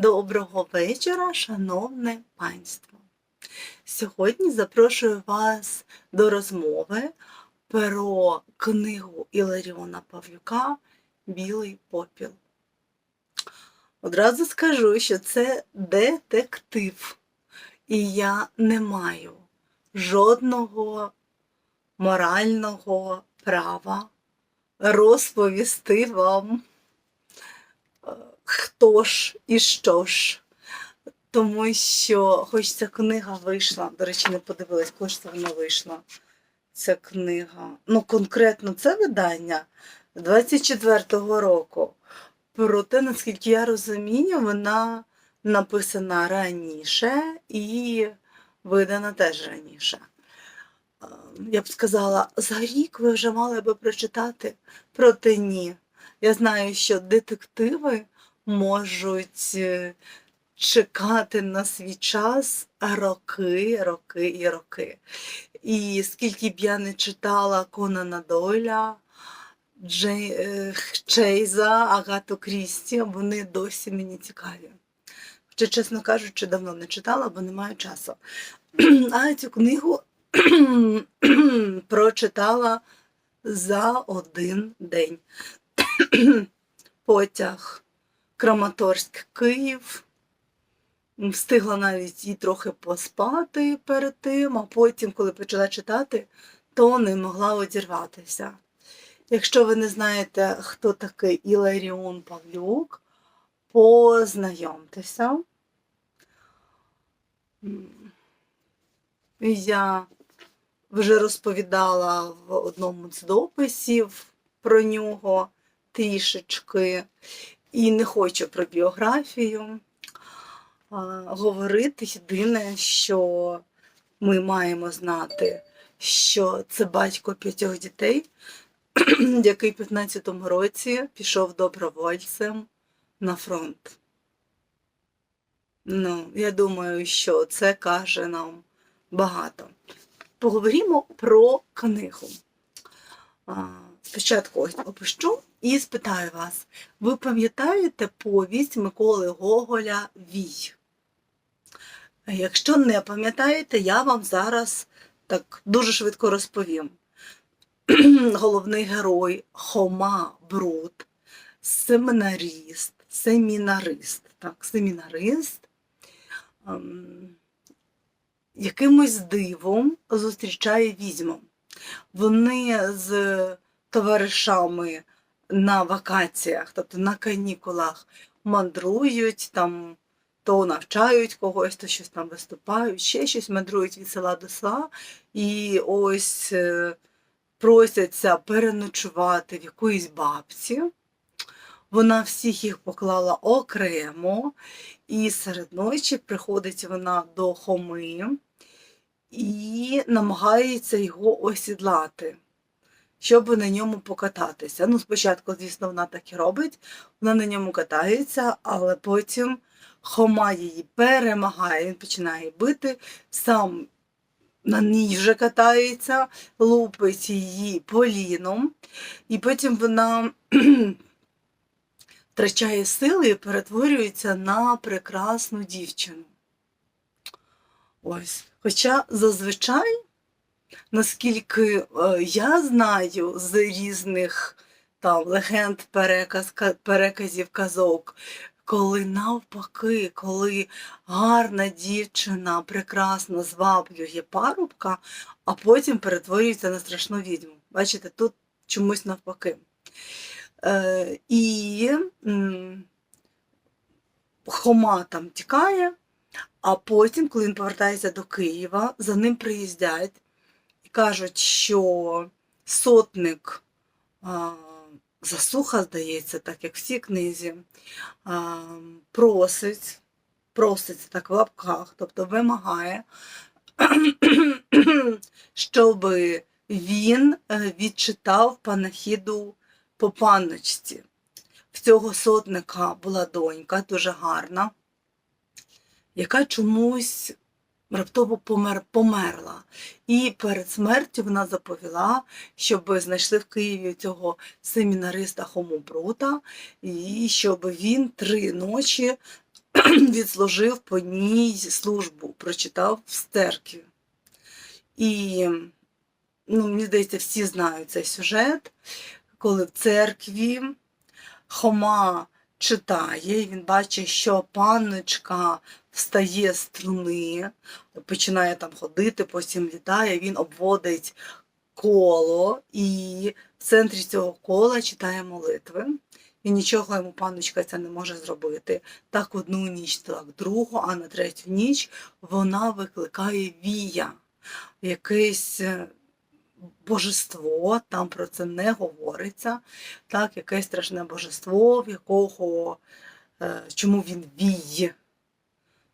Доброго вечора, шановне панство. Сьогодні запрошую вас до розмови про книгу Іларіона Павлюка Білий попіл. Одразу скажу, що це детектив, і я не маю жодного морального права розповісти вам хто ж і що ж. Тому що, хоч ця книга вийшла, до речі, не подивилась, коли ж це вона вийшла. Ця книга. Ну, конкретно це видання 24-го року. Проте, наскільки я розумію, вона написана раніше і видана теж раніше. Я б сказала, за рік ви вже мали би прочитати, проте ні. Я знаю, що детективи можуть е, чекати на свій час роки, роки і роки. І скільки б я не читала Конана Дойля, Джей, е, Чейза, Агату Крісті, вони досі мені цікаві. Хоча, чесно кажучи, давно не читала, бо не маю часу. А цю книгу прочитала за один день. Потяг Краматорськ Київ. Встигла навіть і трохи поспати перед тим, а потім, коли почала читати, то не могла одірватися. Якщо ви не знаєте, хто такий Іларіон Павлюк, познайомтеся. Я вже розповідала в одному з дописів про нього трішечки і не хочу про біографію а, говорити. Єдине, що ми маємо знати, що це батько п'ятьох дітей, який в 15-му році пішов добровольцем на фронт. Ну, я думаю, що це каже нам багато. Поговоримо про книгу. Спочатку опишу і спитаю вас: ви пам'ятаєте повість Миколи Гоголя Вій? Якщо не пам'ятаєте, я вам зараз так дуже швидко розповім. Головний герой Хома Бруд, семінаріст, семінарист, так, семінарист, ем, якимось дивом зустрічає відьму. Вони з товаришами на вакаціях, тобто на канікулах, мандрують, там то навчають когось, то щось там виступають, ще щось мандрують від села до села, і ось е, просяться переночувати в якоїсь бабці. Вона всіх їх поклала окремо, і серед ночі приходить вона до Хоми і намагається його осідлати щоб на ньому покататися. Ну, спочатку, звісно, вона так і робить, вона на ньому катається, але потім Хома її перемагає, він починає бити, сам на ній вже катається, лупить її поліном, і потім вона втрачає сили і перетворюється на прекрасну дівчину. Ось. Хоча зазвичай наскільки е, я знаю з різних там легенд, переказ, переказів казок, коли навпаки, коли гарна дівчина прекрасно зваблює парубка, а потім перетворюється на страшну відьму. Бачите, тут чомусь навпаки. Е, І м, Хома там тікає, а потім, коли він повертається до Києва, за ним приїздять кажуть, що сотник засуха, здається, так як в цій книзі, просить, просить так в лапках, тобто вимагає, щоб він е, відчитав панахіду по панночці. В цього сотника була донька, дуже гарна, яка чомусь раптово помер, померла. І перед смертю вона заповіла, щоб знайшли в Києві цього семінариста Хомобрута, і щоб він три ночі відслужив по ній службу, прочитав в церкві. І ну, мені здається, всі знають цей сюжет, коли в церкві Хома читає, і він бачить, що панночка встає з труни, починає там ходити, потім літає, він обводить коло і в центрі цього кола читає молитви. І нічого йому панночка ця не може зробити. Так одну ніч, так другу, а на третю ніч вона викликає вія, якесь е, божество, там про це не говориться, так, якесь страшне божество, в якого е, чому він вій,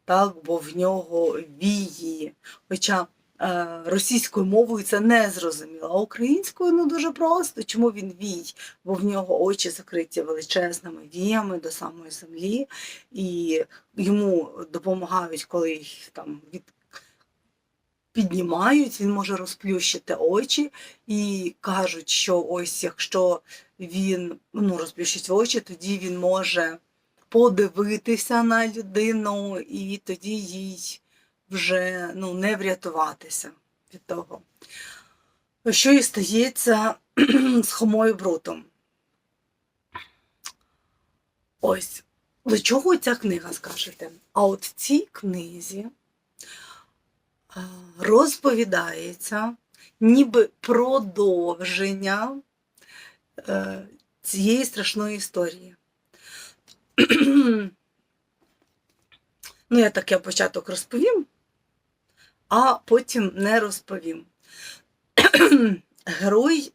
так, бо в нього вії. Хоча е, російською мовою це не зрозуміло, а українською ну дуже просто. Чому він вій? Бо в нього очі закриті величезними віями до самої землі, і йому допомагають, коли їх там від піднімають, він може розплющити очі і кажуть, що ось якщо він ну, розплющить очі, тоді він може подивитися на людину, і тоді їй вже ну, не врятуватися від того. Що і стається з Хомою Брутом. Ось, до чого ця книга скажете? А от в цій книзі розповідається ніби продовження е, цієї страшної історії. Ну, я таке початок розповім, а потім не розповім. Герой,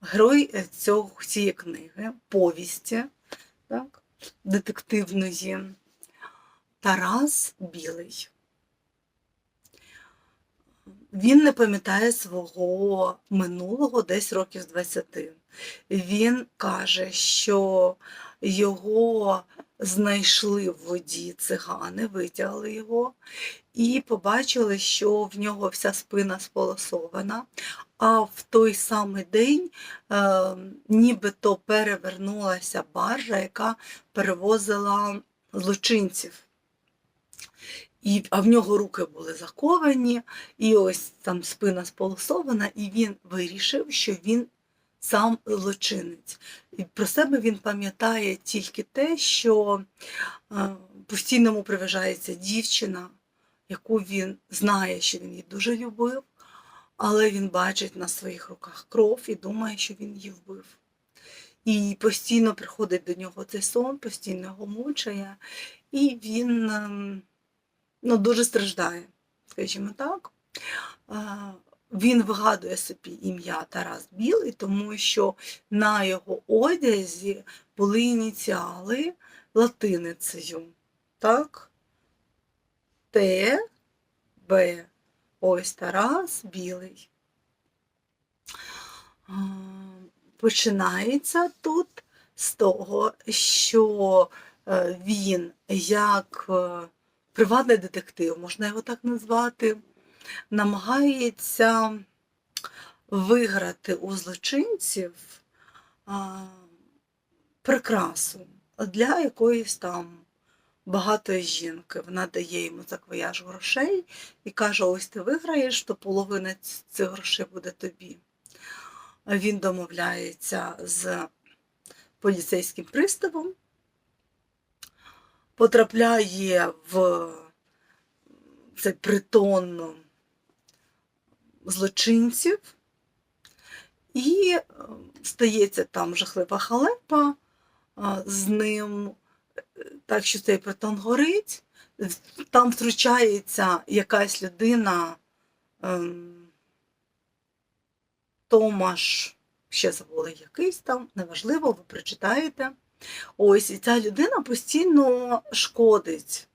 герой цього, цієї книги, повісті, так, детективної, Тарас Білий. Він не пам'ятає свого минулого десь років з 20. Він каже, що його знайшли в воді цигани, витягли його і побачили, що в нього вся спина сполосована. А в той самий день е, нібито перевернулася баржа, яка перевозила злочинців. І, а в нього руки були заковані, і ось там спина сполосована, і він вирішив, що він сам злочинець. І про себе він пам'ятає тільки те, що е, постійно приважається дівчина, яку він знає, що він її дуже любив, але він бачить на своїх руках кров і думає, що він її вбив. І постійно приходить до нього цей сон, постійно його мучає, і він. е, ну, дуже страждає, скажімо так. Він вигадує собі ім'я Тарас Білий, тому що на його одязі були ініціали латиницею. Так? Т, Б. Ось Тарас Білий. Починається тут з того, що е, він як е, приватний детектив, можна його так назвати, намагається виграти у злочинців прикрасу для якоїсь там багатої жінки. Вона дає йому заквояж грошей і каже: ось ти виграєш, то половина цих грошей буде тобі. Він домовляється з поліцейським приставом, потрапляє в цей притон злочинців, і е, стається там жахлива халепа е, з ним, е, так що цей притон горить, там втручається якась людина, ем, Томаш, ще забули якийсь там, неважливо, ви прочитаєте. Ось і ця людина постійно шкодить.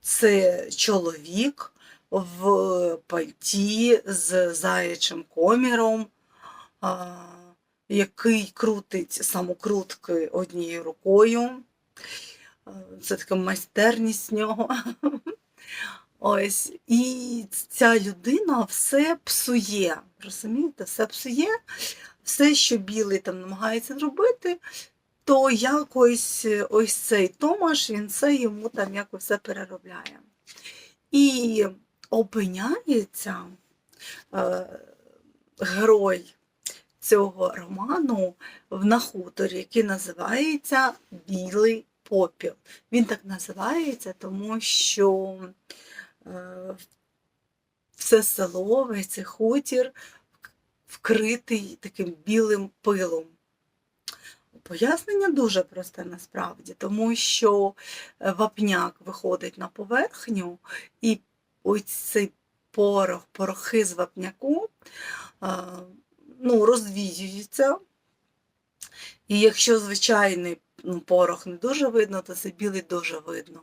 Це чоловік в пальті з заячим коміром, який крутить самокрутки однією рукою. Це така майстерність нього. Ось, і ця людина все псує. Розумієте, все псує, все, що білий там намагається зробити, то якось ось цей Томаш, він це йому там якось все переробляє. І опиняється е, герой цього роману на хуторі, який називається Білий попіл. Він так називається, тому що е, все село, весь цей хутір вкритий таким білим пилом. Пояснення дуже просте насправді, тому що е, вапняк виходить на поверхню, і ось цей порох, порохи з вапняку ну, розвіюються. І якщо звичайний ну, порох не дуже видно, то це білий дуже видно.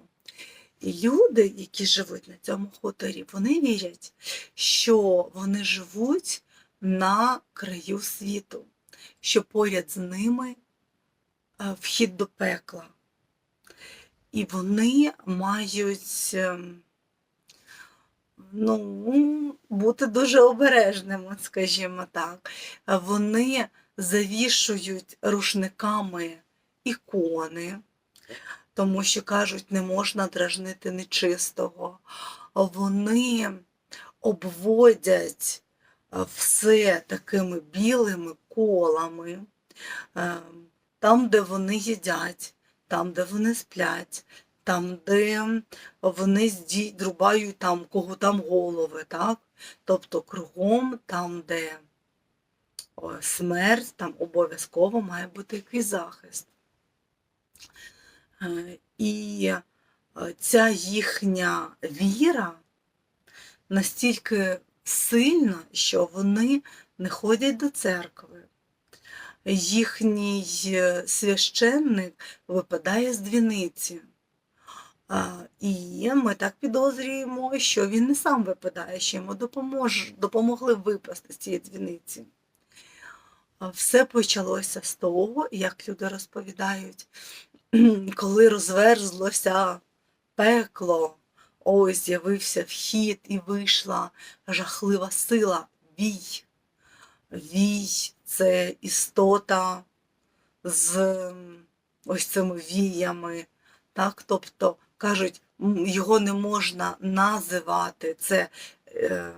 І люди, які живуть на цьому хуторі, вони вірять, що вони живуть на краю світу, що поряд з ними е, вхід до пекла. І вони мають ем, ну, бути дуже обережними, скажімо так. Вони завішують рушниками ікони, тому що кажуть, не можна дражнити нечистого. Вони обводять е, все такими білими колами, е, там, де вони їдять, там, де вони сплять, там, де вони зді- рубають там, кого там голови, так? Тобто кругом, там, де смерть, там обов'язково має бути якийсь захист. Е, І е, ця їхня віра настільки сильна, що вони не ходять до церкви. Їхній е, священник випадає з дзвіниці. І ми так підозрюємо, що він не сам випадає, що йому допомож, допомогли випасти з цієї дзвіниці. Все почалося з того, як люди розповідають, коли розверзлося пекло, ось з'явився вхід і вийшла жахлива сила, вій. Вій це істота з ось цими віями. Так? Тобто кажуть, його не можна називати. Це е,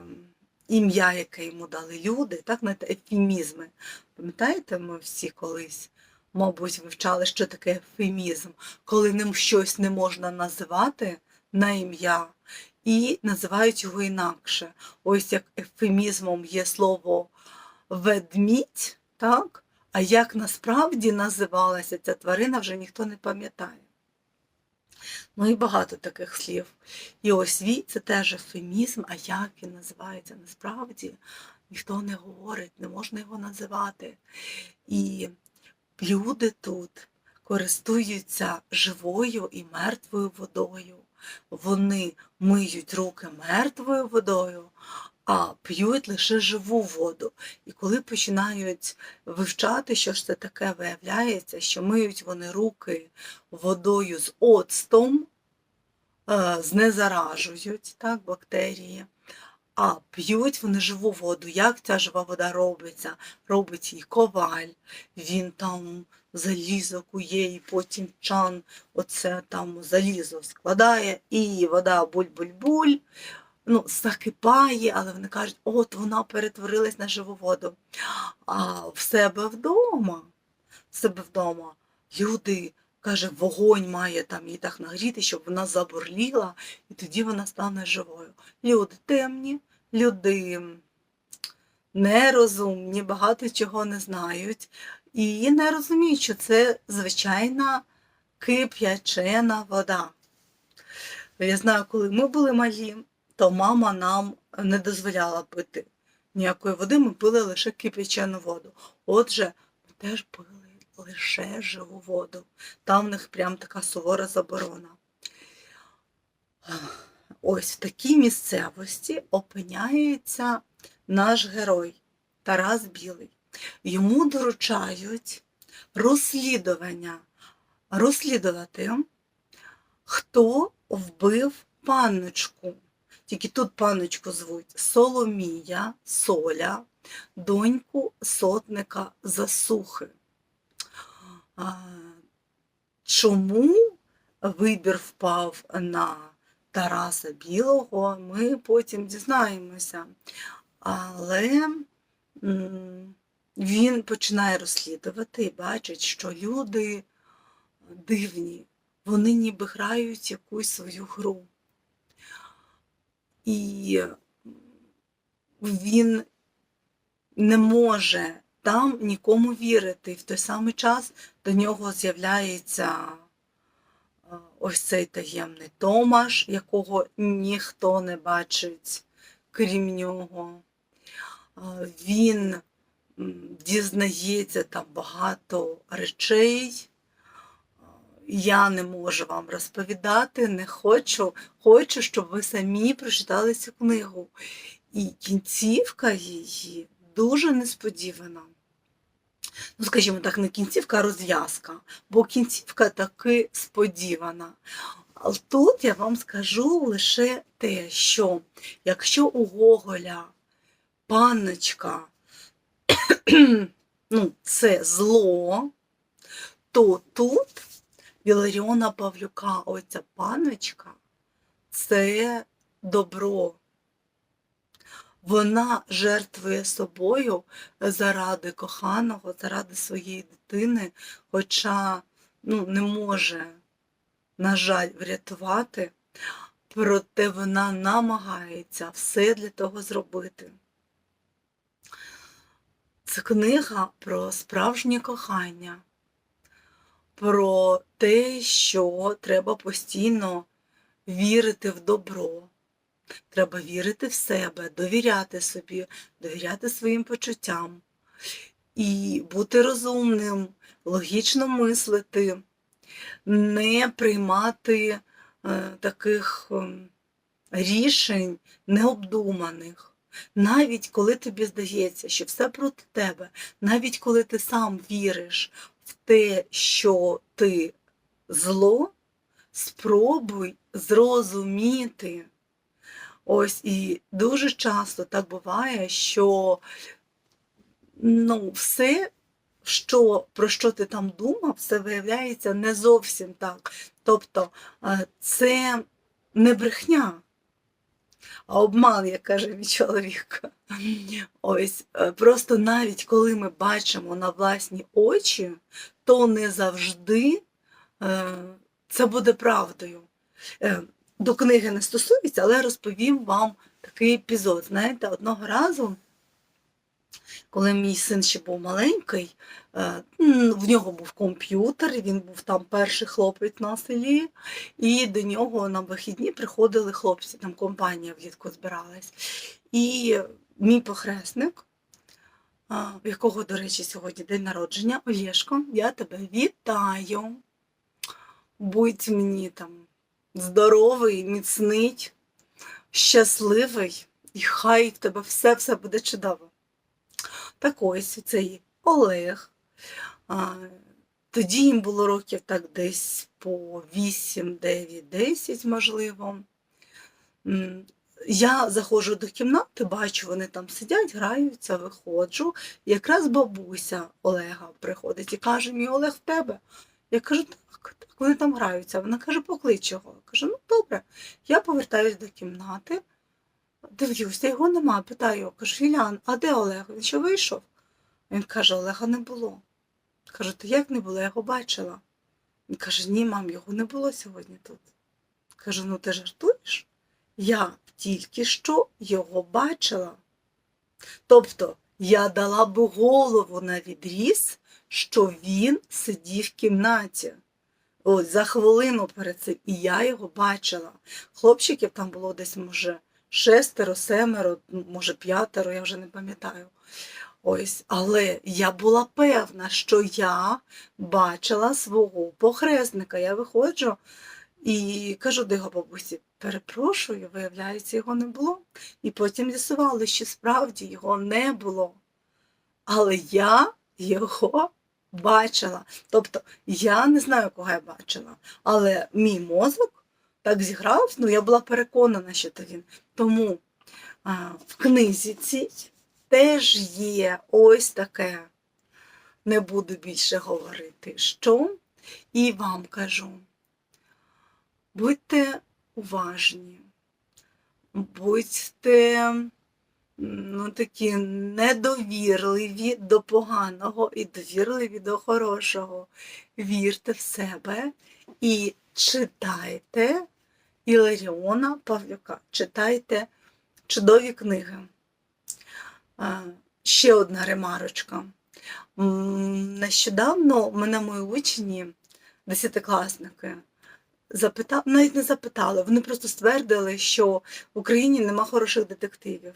ім'я, яке йому дали люди, так, знаєте, ефемізми. Пам'ятаєте, ми всі колись, мабуть, вивчали, що таке ефемізм, коли ним щось не можна називати на ім'я, і називають його інакше. Ось як ефемізмом є слово ведмідь, так? а як насправді називалася ця тварина, вже ніхто не пам'ятає. Ну і багато таких слів. І ось вій це теж ефемізм, а як він називається насправді, ніхто не говорить, не можна його називати. І люди тут користуються живою і мертвою водою. Вони миють руки мертвою водою, а п'ють лише живу воду. І коли починають вивчати, що ж це таке, виявляється, що миють вони руки водою з оцтом, е, знезаражують так, бактерії, а п'ють вони живу воду. Як ця жива вода робиться? Робить її коваль, він там залізо кує, і потім чан, оце там залізо складає, і вода буль-буль-буль, ну, закипає, але вони кажуть, от вона перетворилась на живу воду. А в себе вдома, в себе вдома люди, каже, вогонь має там її так нагріти, щоб вона забурліла, і тоді вона стане живою. Люди темні, люди нерозумні, багато чого не знають, і не розуміють, що це звичайна кип'ячена вода. Я знаю, коли ми були малі, то мама нам не дозволяла пити ніякої води, ми пили лише кип'ячену воду. Отже, ми теж пили лише живу воду. Там в них прям така сувора заборона. Ось в такій місцевості опиняється наш герой Тарас Білий. Йому доручають розслідування, розслідувати, хто вбив панночку. Тільки тут панночку звуть Соломія, Соля, доньку сотника Засухи. Чому вибір впав на Тараса Білого, ми потім дізнаємося. Але він починає розслідувати і бачить, що люди дивні, вони ніби грають якусь свою гру. І він не може там нікому вірити. І в той самий час до нього з'являється е, ось цей таємний Томаш, якого ніхто не бачить, крім нього. Е, Він дізнається там багато речей. Я не можу вам розповідати, не хочу. Хочу, щоб ви самі прочитали цю книгу. І кінцівка її дуже несподівана. Ну, скажімо так, не кінцівка, а розв'язка, бо кінцівка таки сподівана. Але тут я вам скажу лише те, що якщо у Гоголя панночка ну, це зло, то тут Віларіона Павлюка, оця панночка, це добро. Вона жертвує собою заради коханого, заради своєї дитини, хоча ну, не може, на жаль, врятувати, проте вона намагається все для того зробити. Це книга про справжнє кохання, про те, що треба постійно вірити в добро. Треба вірити в себе, довіряти собі, довіряти своїм почуттям і бути розумним, логічно мислити, не приймати е, таких ем, рішень необдуманих. Навіть коли тобі здається, що все проти тебе, навіть коли ти сам віриш те, що ти зло, спробуй зрозуміти. Ось і дуже часто так буває, що ну, все, що, про що ти там думав, все виявляється не зовсім так. Тобто е, це не брехня, обман, як каже мій чоловік. Ось е, просто навіть коли ми бачимо на власні очі, то не завжди е, це буде правдою. Е, До книги не стосується, але розповім вам такий епізод. Знаєте, одного разу, коли мій син ще був маленький, е, в нього був комп'ютер, він був там перший хлопець на селі, і до нього на вихідні приходили хлопці, там компанія влітку збиралась. І мій похресник, в якого, до речі, сьогодні день народження, Олєшко, я тебе вітаю. Будь мені там здоровий, міцний, щасливий, і хай в тебе все-все буде чудово. Так ось цей Олег. А, тоді їм було років так десь по 8, 9, 10, можливо. Я заходжу до кімнати, бачу, вони там сидять, граються, виходжу. Якраз бабуся Олега приходить і каже: мій Олег в тебе. Я кажу, так, так, вони там граються. Вона каже, поклич його. Я кажу, ну добре. Я повертаюсь до кімнати, дивлюся, його нема. Питаю кажу, Ілян, а де Олег? Він що вийшов? Він каже, Олега не було. Кажу, то як не було? Я його бачила. Він каже, ні, мам, його не було сьогодні тут. Кажу, ну ти жартуєш? Я тільки що його бачила. Тобто я дала би голову на відріз, що він сидів в кімнаті. Ось за хвилину перед цим, і я його бачила. Хлопчиків там було десь, може, шестеро, семеро, ну, може, п'ятеро, я вже не пам'ятаю. Ось, але я була певна, що я бачила свого похресника. Я виходжу і кажу до його бабусі, перепрошую, виявляється, його не було. І потім з'ясували, що справді його не було. Але я його бачила. Тобто я не знаю, кого я бачила, але мій мозок так зіграв, ну я була переконана, що це він. Тому а, в книзі цій теж є ось таке, не буду більше говорити, що І вам кажу: будьте уважні, будьте ну, такі недовірливі до поганого і довірливі до хорошого. Вірте в себе і читайте Іларіона Павлюка, читайте чудові книги. Ще одна ремарочка. Нещодавно мене мої учні, десятикласники, запитали, навіть не запитали, вони просто ствердили, що в Україні нема хороших детективів.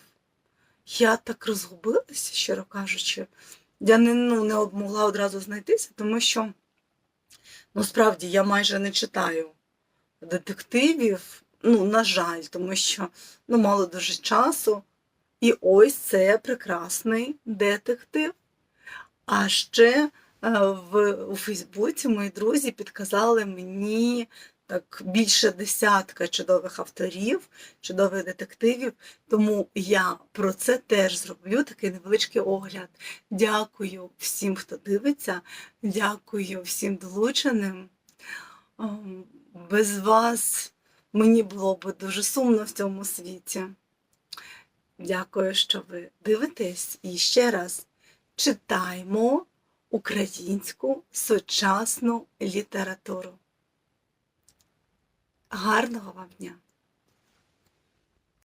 Я так розгубилася, щиро кажучи. Я не, ну, не могла одразу знайтися, тому що ну, справді я майже не читаю детективів. Ну, на жаль, тому що ну, мало дуже часу. І ось це прекрасний детектив. А ще е, в, у Фейсбуці мої друзі підказали мені так більше десятка чудових авторів, чудових детективів. Тому я про це теж зроблю такий невеличкий огляд. Дякую всім, хто дивиться, дякую всім долученим. Без вас мені було б дуже сумно в цьому світі. Дякую, що ви дивитесь. І ще раз читаймо українську сучасну літературу. Гарного вам дня!